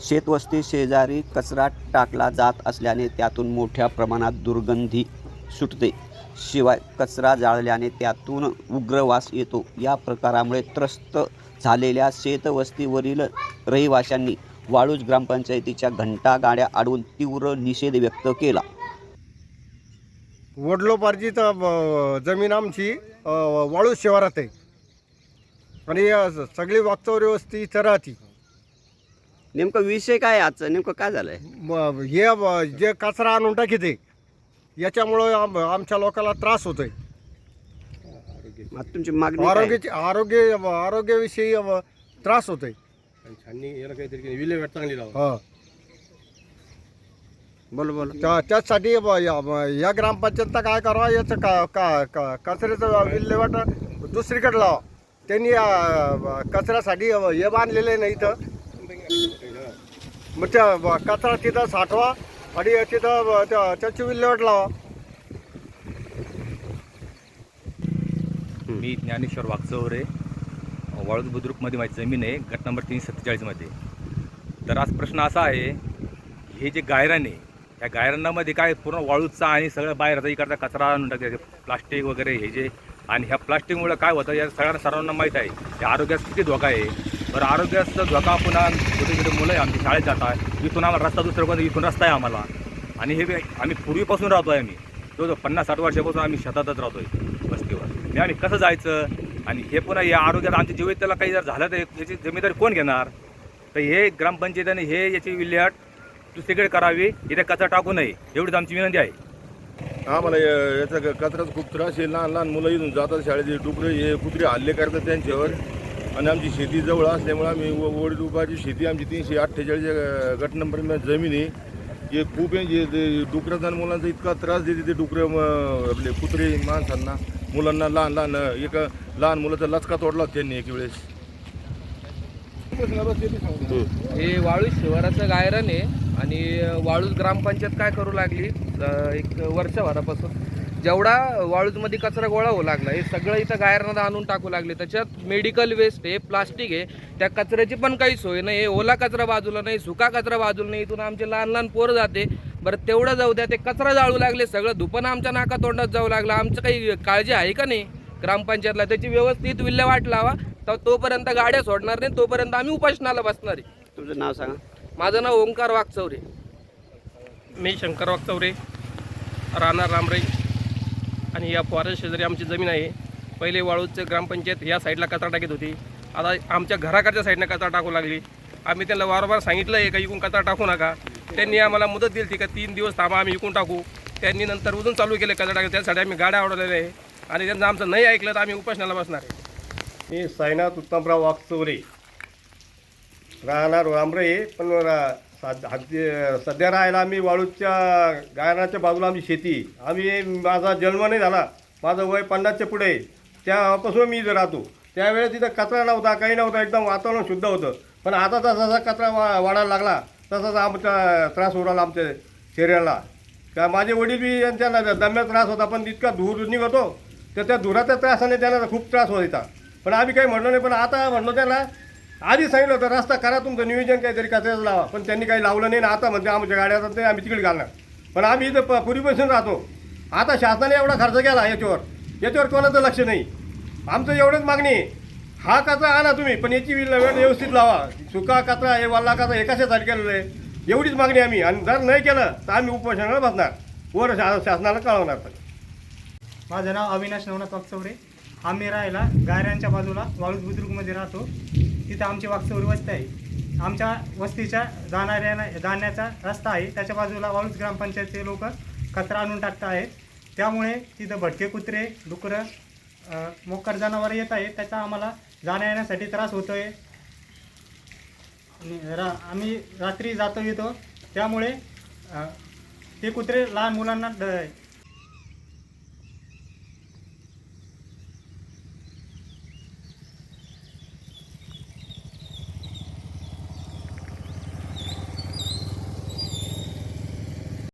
शेतवस्ती शेजारी कचरा टाकला जात असल्याने त्यातून मोठ्या प्रमाणात दुर्गंधी सुटते. शिवाय कचरा जाळल्याने त्यातून उग्रवास येतो. या प्रकारामुळे त्रस्त झालेल्या शेतवस्तीवरील रहिवाशांनी वाळूज ग्रामपंचायतीच्या घंटा गाड्या अडवून तीव्र निषेध व्यक्त केला. वडलोपार्जित जमीन आमची वाळूज शिवारात आहे. आणि सगळी वागचौरी वस्ती इथं राहते. नेमकं विषय काय आजचं? नेमकं काय झालंय? ब- हे ब- जे कचरा आणून टाकीते याच्यामुळं आम आमच्या लोकांना त्रास होतोय. आता तुमची मागणी काय? आरोग्याची आरोग्य आरोग्याविषयी अ, त्रास होतोय. आणि छाननी याला काहीतरी विल्हेवाट चांगली लावा. हा. बोल बोल. त्या त्याचसाठी ब- या ब- या ग्रामपंचायतनं काय करावं याचं का का का कचऱ्याचं विल्हेवाट दुसरीकडे लावा. त्यांनी अ, ब- कचऱ्यासाठी अ, हे बांधलेलं आहे ना इथं. मग त्या कचरा तिथं साठवा आणि तिथं त्या- त्याची विल्हेवाट लावा. मी ज्ञानेश्वर वागचौरे वाळूज बुद्रुकमध्ये माझी जमीन आहे गट नंबर तीनशे सत्तेचाळीसमध्ये. तर आज प्रश्न असा आहे हे जे गायरान आहे या गायरानामध्ये काय पूर्ण वाळूचा आणि सगळं बाहेरचा इकडचा कचरा आणून टाकते प्लास्टिक वगैरे हे जे आणि ह्या प्लास्टिकमुळं काय होतं या सगळ्यांना सर्वांना माहीत आहे या आरोग्यास किती धोका आहे. बरं आरोग्याचं धोका पुन्हा छोटे छोटे मुलं आहे आमची शाळेत आहे. इथून आम्हाला रस्ता दुसरं कोणतं इथून रस्ता आहे आम्हाला. आणि हे बी- आम्ही पूर्वीपासून राहतो आहे आम्ही. जवळजवळ पन्नास साठ वर्षापासून आम्ही शेतातच राहतो आहे वस्तीवर म्हणजे आम्ही कसं जायचं? आणि हे पुन्हा या आरोग्यात आमच्या जीवित त्याला काही जर झालं तर याची जबाबदारी कोण घेणार? तर हे ग्रामपंचायतीने हे याची विल्हेवाट दुसरीकडे करावी. इथे कचरा टाकू नये. एवढीच आमची विनंती आहे. आम्हाला याचा कचराचा खूप त्रास आहे. लहान लहान मुलं इथून जातात शाळेचे डुकरे हे कुत्रे हल्ले करतात त्यांच्यावर. आणि आमची शेती जवळ असल्यामुळे आम्ही व- वडीलुपाची शेती आमची तीनशे अठ्ठेचाळीस गट नंबर जमीन आहे. हे खूप आहे जे डुकराचा मुलांचा इतका त्रास देते ते डुकरे आपले कुत्रे माणसांना. मुलांना लहान लहान एक लहान मुलाचा लचका तोडला त्यांनी एक वेळेस. हे वाळूज शिवाराचं गायरन आहे आणि वाळूज ग्रामपंचायत काय करू लागली? एक वर्षभरापासून. जेवढा वाळूजमध्ये कचरा गोळा होऊ लागला हे सगळं इथं गायरनात आणून टाकू लागले. त्याच्यात मेडिकल वेस्ट आहे प्लास्टिक आहे. त्या कचऱ्याची पण काही सोय नाही हे ओला कचरा बाजूला नाही सुका कचरा बाजूला नाही. इथून आमचे लहान लहान पोरं जाते. बरं तेवढं जाऊ द्या. ते कचरा जाळू लागले सगळं. धुपणं आमच्या नाका तोंडात जाऊ लागलं. आमचं काही काळजी आहे का नाही ग्रामपंचायतला? त्याची व्यवस्थित विल्हेवाट लावा. तर तोपर्यंत गाड्या सोडणार नाही. तोपर्यंत आम्ही उपासनाला बसणार आहे. तुमचं नाव सांगा. माझं नाव ओंकार वागचौरे मी शंकर वागचौरे राहणार रामराई. आणि या फॉरेस्ट शेजारी आमची जमीन आहे. पहिले वाळूचं ग्रामपंचायत या साईडला कचरा टाकीत होती. आता आमच्या घराकडच्या साईडनं कचरा टाकू लागली. आम्ही त्यांना वारंवार सांगितलं आहे का इकून कचरा टाकू नका. त्यांनी आम्हाला मुदत दिली ती का तीन दिवस थांबा आम्ही इकून टाकू. त्यांनी नंतर उजून चालू केलं कचरा टाकू त्यासाठी आम्ही गाड्या आवडलेल्या आहे. आणि त्यांचं आमचं नाही ऐकलं तर आम्ही उपासनाला बसणार आहे. मी साईनाथ उत्तमराव वागचौरे राहणार रामरे पण रा- साध- अगदी सध्या राहायला आम्ही वाळूच्या गायनाच्या बाजूला आमची शेती आम्ही माझा जन्म नाही झाला. माझं वय पन्नासच्या पुढे त्यापासून मी इथं राहतो. त्यावेळेस तिथं कचरा नव्हता काही नव्हता. एकदम वातावरण शुद्ध होतं. पण आता जसा जसा कचरा वा वाढायला लागला तसाच आमचा त्रास होऊ राहिला आमच्या शरीराला. का माझे वडील बी यांच्या दम्यात त्रास होता पण इतका धूर निघतो तर त्या धुराच्या त्रासाने त्यांना खूप त्रास होता. पण आम्ही काही म्हणलो नाही पण आता म्हणलो त्यांना आधी सांगितलं होतं रस्ता करा तुमचं नियोजन काहीतरी कचऱ्याचं लावा. पण त्यांनी काही लावलं नाही ना आता म्हणते आमच्या गाड्या जातात नाही आम्ही तिकडे घालणार. पण आम्ही इथं प- पूर्वीपासून राहतो. आता शासनाने एवढा खर्च केला याच्यावर. याच्यावर कोणाचं लक्ष नाही. आमचं एवढंच मागणी हा कचरा आणा तुम्ही पण याची वेळ व्यवस्थित लावा. सुका कचरा हे वाल्ला कचरा हे कशासाठी केलेलं आहे? एवढीच मागणी आम्ही. आणि जर नाही केलं तर आम्ही उपोषणाला बसणार. वर शा शासनाला कळवणार पण. माझं नाव अविनाश नवनाथ वागचौरे आम्ही राहायला गायऱ्यांच्या बाजूला वाळूज बुद्रुकमध्ये राहतो. तिथं आमची वागचौरी वस्ती आहे. आमच्या वस्तीच्या जाणाऱ्या जाण्याचा रस्ता आहे. त्याच्या बाजूला वाळूज ग्रामपंचायतचे लोक कचरा आणून टाकत आहेत. त्यामुळे तिथं भटके कुत्रे डुकरं मोकर जनावरं येत आहेत. त्याचा आम्हाला जाण्या येण्यासाठी त्रास होतो आहे रा आम्ही रात्री जातो येतो. त्यामुळे ते कुत्रे लहान मुलांना ड